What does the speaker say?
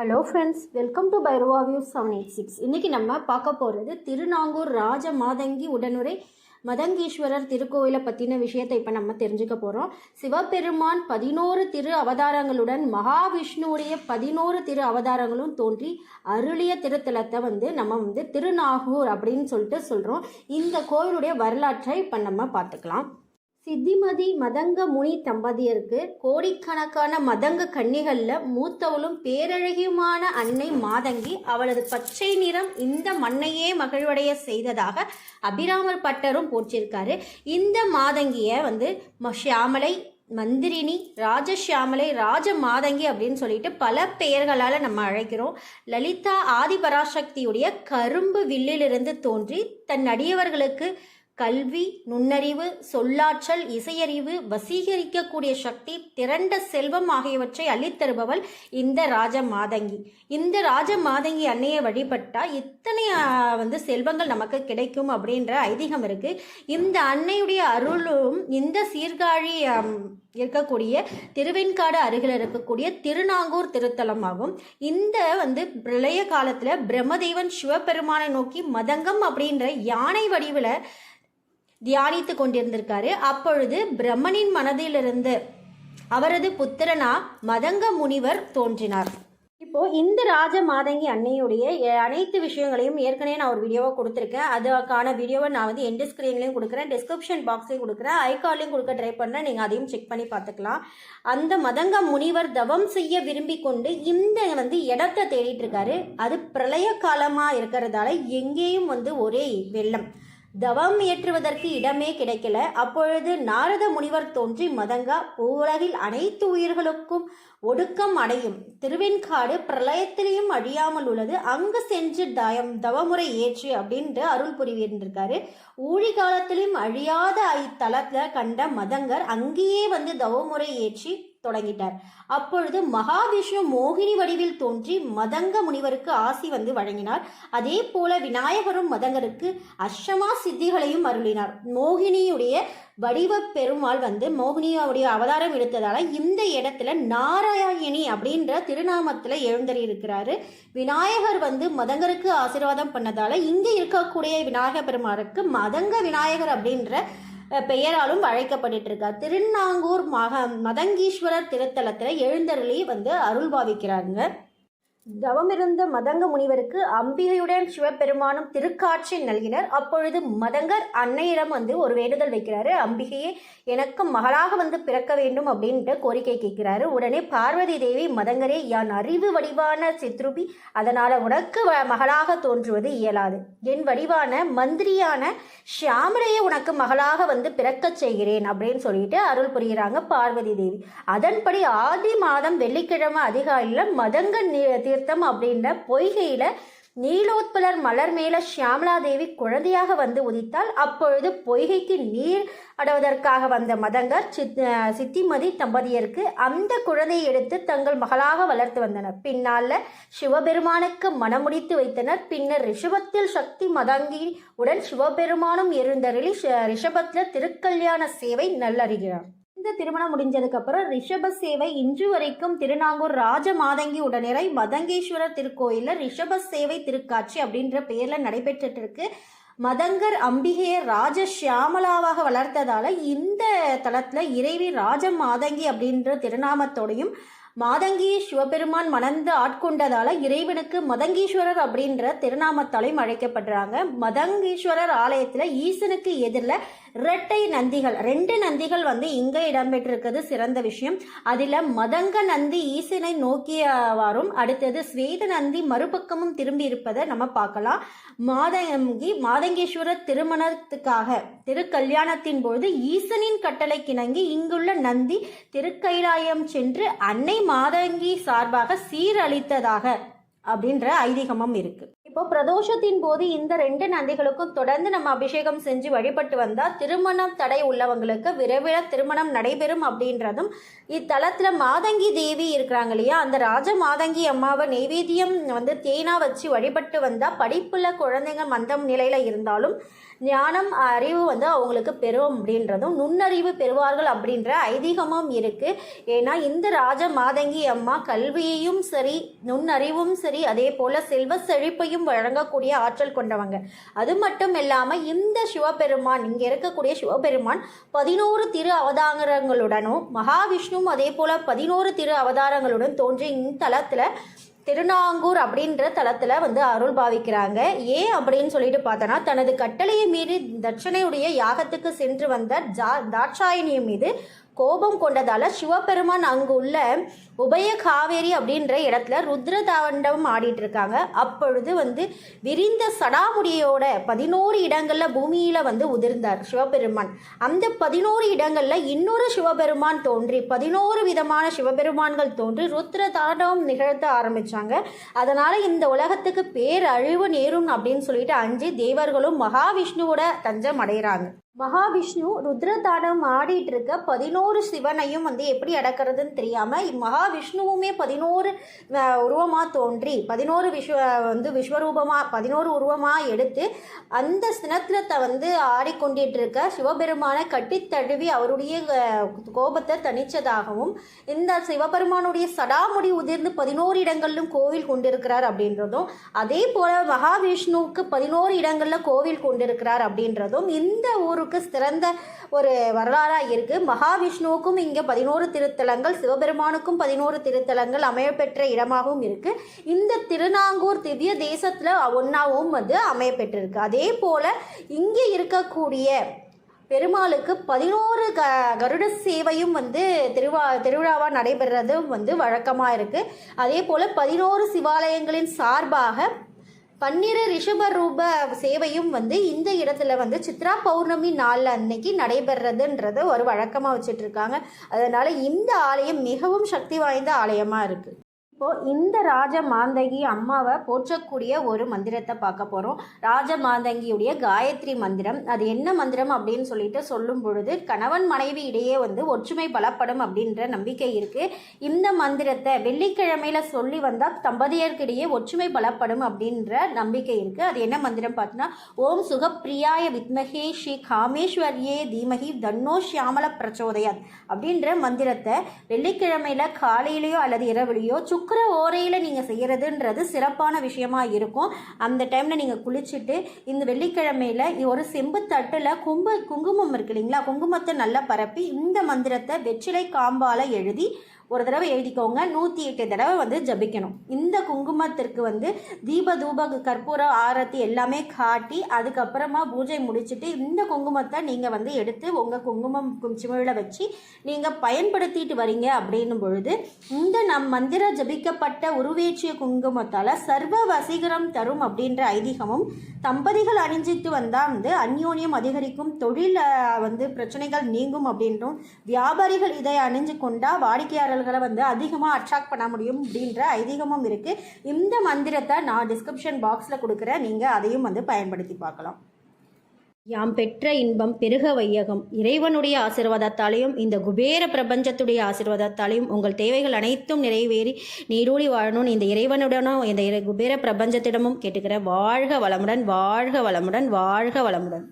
Hello friends welcome to பைரோவா view seven eight six இன்றைக்கி நம்ம பார்க்க போகிறது திருநாங்கூர் ராஜ மாதங்கி உடனுரை மதங்கீஸ்வரர் திருக்கோயிலை பற்றின விஷயத்தை இப்போ நம்ம தெரிஞ்சுக்க போகிறோம் சிவபெருமான் பதினோரு திரு அவதாரங்களுடன் மகாவிஷ்ணுவுடைய பதினோரு திரு அவதாரங்களும் தோன்றி அருளிய திருத்தலத்தை வந்து நம்ம வந்து திருநாகூர் அப்படின்னு சொல்லிட்டு சொல்கிறோம் இந்த கோயிலுடைய வரலாற்றை இப்போ நம்ம பார்த்துக்கலாம். சித்திமதி மதங்க முனி தம்பதியருக்கு கோடிக்கணக்கான மதங்க கன்னிகளில் மூத்தவளும் பேரழகியுமான அன்னை மாதங்கி அவளது பச்சை நிறம் இந்த மண்ணையே மகிழ்வடைய செய்ததாக அபிராமர் பட்டரும் போற்றிருக்காரு. இந்த மாதங்கியை வந்து ம- ஷியாமலை மந்திரினி ராஜஷியாமலை ராஜ மாதங்கி அப்படின்னு சொல்லிட்டு பல பெயர்களால் நம்ம அழைக்கிறோம். லலிதா ஆதிபராசக்தியுடைய கரும்பு வில்லிலிருந்து தோன்றி தன் அடியவர்களுக்கு கல்வி நுண்ணறிவு சொல்லாற்றல் இசையறிவு வசீகரிக்கக்கூடிய சக்தி திரண்ட செல்வம் ஆகியவற்றை அள்ளித்தருபவள் இந்த ராஜ மாதங்கி இந்த ராஜ மாதங்கி அன்னையை வழிபட்டா இத்தனை வந்து செல்வங்கள் நமக்கு கிடைக்கும் அப்படின்ற ஐதீகம் இருக்கு. இந்த அன்னையுடைய அருளும் இந்த சீர்காழி இருக்கக்கூடிய திருவெண்காடு அருகில் இருக்கக்கூடிய திருநாங்கூர் திருத்தலமாகும். இந்த வந்து பிரளய காலத்தில் பிரம்மதேவன் சிவபெருமானை நோக்கி மதங்கம் அப்படின்ற யானை வடிவில் தியானித்து கொண்டிருந்திருக்காரு. அப்பொழுது பிரம்மனின் மனதிலிருந்து அவரது புத்திரனா மதங்க முனிவர் தோன்றினார். இப்போ இந்த ராஜ மாதங்கி அன்னையுடைய அனைத்து விஷயங்களையும் ஏற்கனவே நான் ஒரு வீடியோவை கொடுத்துருக்கேன். அதுக்கான வீடியோவை நான் வந்து எண்டு ஸ்க்ரீன்லையும் கொடுக்குறேன். டிஸ்கிரிப்ஷன் பாக்ஸ்லையும் கொடுக்குறேன். ஐகார்லையும் கொடுக்க ட்ரை பண்ணுறேன் நீங்கள் அதையும் செக் பண்ணி பார்த்துக்கலாம். அந்த மதங்க முனிவர் தவம் செய்ய விரும்பி கொண்டு இந்த வந்து இடத்த தேடிட்டு இருக்காரு. அது பிரளய காலமாக இருக்கிறதால எங்கேயும் வந்து ஒரே வெள்ளம். தவம் இயற்றுவதற்கு இடமே கிடைக்கல. அப்பொழுது நாரத முனிவர் தோன்றி மதங்கா உலகில் அனைத்து உயிர்களுக்கும் ஒடுக்கம் அடையும். திருவெண்காடு பிரளயத்திலையும் அழியாமல் உள்ளது. அங்கு சென்று தயம் தவமுறை ஏற்று அப்படின்ட்டு அருள் புரிவிருந்திருக்காரு. ஊழி காலத்திலும் அழியாத இத்தலத்துல கண்ட மதங்கர் அங்கேயே வந்து தவமுறை ஏற்றி தொடங்கிட்டார். அப்பொழுது மகாவிஷ்ணு மோகினி வடிவில் தோன்றி மதங்க முனிவருக்கு ஆசி வந்து வழங்கினார். அதே போல விநாயகரும் மதங்கருக்கு அஷ்டமா சித்திகளையும் அருளினார். மோகினியுடைய வடிவ பெருமாள் வந்து மோகினியாவுடைய அவதாரம் எடுத்ததால இந்த இடத்துல நாராயணி அப்படின்ற திருநாமத்துல எழுந்தறி இருக்கிறாரு விநாயகர் வந்து மதங்கருக்கு ஆசீர்வாதம் பண்ணதால இங்க இருக்கக்கூடிய விநாயக பெருமாளுக்கு மதங்க விநாயகர் அப்படின்ற பெயராலும் அழைக்கப்பட்டு இருக்கார் திருநாங்கூர் மக மதங்கீஸ்வரர் திருத்தலத்தில் எழுந்தருளி வந்து அருள் பாவிக்கிறாங்க தவமிருந்த மதங்க முனிவருக்கு அம்பிகையுடன் சிவபெருமானும் திருக்காட்சி நல்கினர். அப்பொழுது மதங்கர் அன்னையிடம் வந்து ஒரு வேண்டுதல் வைக்கிறாரு. அம்பிகையே எனக்கு மகளாக வந்து பிறக்க வேண்டும் அப்படின்ட்டு கோரிக்கை கேட்கிறாரு. உடனே பார்வதி தேவி மதங்கரே யான் அறிவு வடிவான சித்ருபி அதனால உனக்கு வ- மகளாக தோன்றுவது இயலாது. என் வடிவான மந்திரியான ஷியாமரையே உனக்கு மகளாக வந்து பிறக்கச் செய்கிறேன் அப்படின்னு சொல்லிட்டு அருள் புரிகிறாங்க பார்வதி தேவி. அதன்படி ஆதி மாதம் வெள்ளிக்கிழமை அதிகாலையில் மதங்க தீர்த்தம் அப்படின்ற பொய்கையில நீலோத்பலர் மலர் மேல ஷியாமலா தேவி குழந்தையாக வந்து உதித்தால் அப்பொழுது பொய்கைக்கு நீர் அடைவதற்காக வந்த மதங்கர் சித் சித்திமதி தம்பதியருக்கு அந்த குழந்தையை எடுத்து தங்கள் மகளாக வளர்த்து வந்தனர். பின்னால சிவபெருமானுக்கு மனமுடித்து வைத்தனர். பின்னர் ரிஷபத்தில் சக்தி மதங்கி உடன் சிவபெருமானும் இருந்தருளி ரிஷபத்தில் திருக்கல்யாண சேவை நல்லறிகிறார். இந்த திருமணம் முடிஞ்சதுக்கு அப்புறம் ரிஷப சேவை இன்று வரைக்கும் திருநாங்கூர் ராஜ மாதங்கி உடனிறை மதங்கேஸ்வரர் திருக்கோயிலில் ரிஷப சேவை திருக்காட்சி அப்படின்ற பெயரில் நடைபெற்றுட்டு இருக்கு மதங்கர் அம்பிகையை ராஜ ஷியாமலாவாக வளர்த்ததால இந்த தளத்தில் இறைவி ராஜ மாதங்கி அப்படின்ற திருநாமத்தோடையும் மாதங்கியை சிவபெருமான் மணந்து ஆட்கொண்டதால இறைவனுக்கு மதங்கீஸ்வரர் அப்படின்ற திருநாமத்தாலையும் அழைக்கப்படுறாங்க. மதங்கீஸ்வரர் ஆலயத்தில் ஈசனுக்கு எதிரில் இரட்டை நந்திகள். ரெண்டு நந்திகள் வந்து இங்கே இடம்பெற்றிருக்கிறது. சிறந்த விஷயம். அதில் மதங்க நந்தி ஈசனை நோக்கியவாறும் அடுத்தது ஸ்வேத நந்தி மறுபக்கமும் திரும்பி இருப்பதை நம்ம பார்க்கலாம். மாதங்கி மாதங்கேஸ்வரர் திருமணத்துக்காக திருக்கல்யாணத்தின் பொழுது ஈசனின் கட்டளை கிணங்கி இங்குள்ள நந்தி திருக்கைலாயம் சென்று அன்னை மாதங்கி சார்பாக சீரழித்ததாக அப்படின்ற ஐதீகமும் இருக்கு. இப்போ பிரதோஷத்தின் போது இந்த ரெண்டு நந்திகளுக்கும் தொடர்ந்து நம்ம அபிஷேகம் செஞ்சு வழிபட்டு வந்தால் திருமணம் தடை உள்ளவங்களுக்கு விரைவில் திருமணம் நடைபெறும் அப்படின்றதும் இத்தலத்தில் மாதங்கி தேவி இருக்கிறாங்க இல்லையா? அந்த ராஜ மாதங்கி அம்மாவை நெய்வேத்தியம் வந்து தேனா வச்சு வழிபட்டு வந்தால் படிப்பில் குழந்தைங்க மந்தம் நிலையில் இருந்தாலும் ஞானம் அறிவு வந்து அவங்களுக்கு பெறும் அப்படின்றதும் நுண்ணறிவு பெறுவார்கள் அப்படின்ற ஐதீகமும் இருக்குது ஏன்னா இந்த ராஜ மாதங்கி அம்மா கல்வியையும் சரி நுண்ணறிவும் சரி அதே போல் செல்வ செழிப்பையும் வழங்கக்கூடிய ஆற்றல் கொண்டவங்க. அது மட்டும் இல்லாமல் இந்த சிவபெருமான் இங்கே இருக்கக்கூடிய சிவபெருமான் பதினோரு திரு அவதாரங்களுடனும் மகாவிஷ்ணுவும் அதே போல் பதினோரு திரு அவதாரங்களுடன் தோன்றி இத்தலத்தில் திருநாங்கூர் அப்படின்ற தளத்தில் வந்து அருள் பாவிக்கிறாங்க. ஏன் அப்படின்னு சொல்லிட்டு பார்த்தோன்னா தனது கட்டளையை மீறி தட்சணையுடைய யாகத்துக்கு சென்று வந்த ஜா தாட்சாயணியம் மீது கோபம் கொண்டதால சிவபெருமான் அங்கு உள்ள உபய காவேரி அப்படின்ற இடத்துல ருத்ர தாண்டவம் ஆடிட்டு இருக்காங்க. அப்பொழுது வந்து விரிந்த சடாமுடியோட பதினோரு இடங்கள்ல பூமியில வந்து உதிர்ந்தார் சிவபெருமான். அந்த பதினோரு இடங்கள்ல இன்னொரு சிவபெருமான் தோன்றி பதினோரு விதமான சிவபெருமான்கள் தோன்றி ருத்ர தாண்டவம் நிகழ்த்த ஆரம்பிச்சாங்க. அதனால இந்த உலகத்துக்கு பேரழிவு நேரும் அப்படின்னு சொல்லிட்டு அஞ்சு தேவர்களும் மகாவிஷ்ணுவோட தஞ்சம் அடைகிறாங்க மகாவிஷ்ணு ருத்ரதானம் ஆடிட்டு இருக்க பதினோரு சிவனையும் வந்து எப்படி அடக்கிறதுன்னு தெரியாமல் மகாவிஷ்ணுவுமே பதினோரு உருவமாக தோன்றி பதினோரு விஸ்வ வந்து விஸ்வரூபமாக பதினோரு உருவமாக எடுத்து அந்த சினத்திரத்தை வந்து ஆடிக்கொண்டிட்டு இருக்க சிவபெருமானை கட்டி தழுவி அவருடைய கோபத்தை தணிச்சதாகவும் இந்த சிவபெருமானுடைய சடாமுடி உதிர்ந்து பதினோரு இடங்களிலும் கோவில் கொண்டிருக்கிறார் அப்படின்றதும் அதே போல மகாவிஷ்ணுவுக்கு பதினோரு இடங்களில் கோவில் கொண்டிருக்கிறார் அப்படின்றதும் இந்த ஊருக்கு சிறந்த ஒரு வரலாறாக இருக்குது மகாவிஷ்ணுவுக்கும் இங்கே பதினோரு திருத்தலங்கள் சிவபெருமானுக்கும் பதினோரு திருத்தலங்கள் அமையப்பெற்ற இடமாகவும் இருக்குது இந்த திருநாங்கூர் திவ்ய தேசத்தில் ஒன்றாவும் வந்து அமையப்பெற்றிருக்கு. அதே போல் இங்கே இருக்கக்கூடிய பெருமாளுக்கு பதினோரு க கருட சேவையும் வந்து திருவா திருவிழாவாக நடைபெறதும் வந்து வழக்கமாக இருக்குது அதே போல் பதினோரு சிவாலயங்களின் சார்பாக பன்னிரு ரிஷப ரூப சேவையும் வந்து இந்த இடத்துல வந்து சித்ரா பௌர்ணமி நாளில் அன்னைக்கு நடைபெறதுன்றத ஒரு வழக்கமாக வச்சுட்டு இருக்காங்க. அதனால இந்த ஆலயம் மிகவும் சக்தி வாய்ந்த ஆலயமாக இருக்குது இப்போது இந்த ராஜ மாந்தகி அம்மாவை போற்றக்கூடிய ஒரு மந்திரத்தை பார்க்க போகிறோம் ராஜ மாந்தங்கியுடைய காயத்ரி மந்திரம். அது என்ன மந்திரம் அப்படின்னு சொல்லிட்டு சொல்லும் பொழுது கணவன் மனைவி இடையே வந்து ஒற்றுமை பலப்படும் அப்படின்ற நம்பிக்கை இருக்குது இந்த மந்திரத்தை வெள்ளிக்கிழமையில் சொல்லி வந்தால் தம்பதியர்க்கிடையே ஒற்றுமை பலப்படும் அப்படின்ற நம்பிக்கை இருக்குது அது என்ன மந்திரம் பார்த்தீங்கன்னா ஓம் சுகப்பிரியாய வித்மகே ஸ்ரீ காமேஸ்வரியே தீமகி தன்னோ ஷியாமல பிரச்சோதயத் அப்படின்ற மந்திரத்தை வெள்ளிக்கிழமையில் காலையிலேயோ அல்லது இரவுலையோ சுக்கர ஓரையில் நீங்கள் செய்கிறதுன்றது சிறப்பான விஷயமா இருக்கும். அந்த டைமில் நீங்கள் குளிச்சுட்டு இந்த வெள்ளிக்கிழமையில் ஒரு செம்பு தட்டில் கும்பு குங்குமம் இருக்கு இல்லைங்களா? குங்குமத்தை நல்லா பரப்பி இந்த மந்திரத்தை வெற்றிலை காம்பால் எழுதி ஒரு தடவை எழுதிக்கோங்க. நூற்றி எட்டு தடவை வந்து ஜபிக்கணும். இந்த குங்குமத்திற்கு வந்து தீப தூப கற்பூர ஆரத்தி எல்லாமே காட்டி அதுக்கப்புறமா பூஜை முடிச்சுட்டு இந்த குங்குமத்தை நீங்கள் வந்து எடுத்து உங்கள் குங்குமம் சிமிழில் வச்சு நீங்கள் பயன்படுத்திட்டு வரீங்க அப்படின்னும் பொழுது இந்த நம் மந்திர ஜபிக்கப்பட்ட உருவேற்றிய குங்குமத்தால் சர்வ வசீகரம் தரும் அப்படின்ற ஐதீகமும் தம்பதிகள் அணிஞ்சிட்டு வந்தால் வந்து அந்யோன்யம் அதிகரிக்கும் தொழில் வந்து பிரச்சனைகள் நீங்கும் அப்படின்றும் வியாபாரிகள் இதை அணிஞ்சு கொண்டா வாடிக்கையாளர்கள் வந்து அதிகமாக அட்ராக்ட் பண்ண முடியும் அப்படின்ற ஐதீகமும் இருக்குது இந்த மந்திரத்தை நான் டிஸ்கிரிப்ஷன் பாக்ஸில் கொடுக்குறேன். நீங்கள் அதையும் வந்து பயன்படுத்தி பார்க்கலாம். யாம் பெற்ற இன்பம் பெருக வையகம். இறைவனுடைய ஆசீர்வாதத்தாலையும் இந்த குபேர பிரபஞ்சத்துடைய ஆசீர்வாதத்தாலையும் உங்கள் தேவைகள் அனைத்தும் நிறைவேறி நீரூடி வாழணும்னு இந்த இறைவனுடனும் இந்த இறை- குபேர பிரபஞ்சத்திடமும் கேட்டுக்கிறேன் வாழ்க வளமுடன் வாழ்க வளமுடன் வாழ்க வளமுடன்.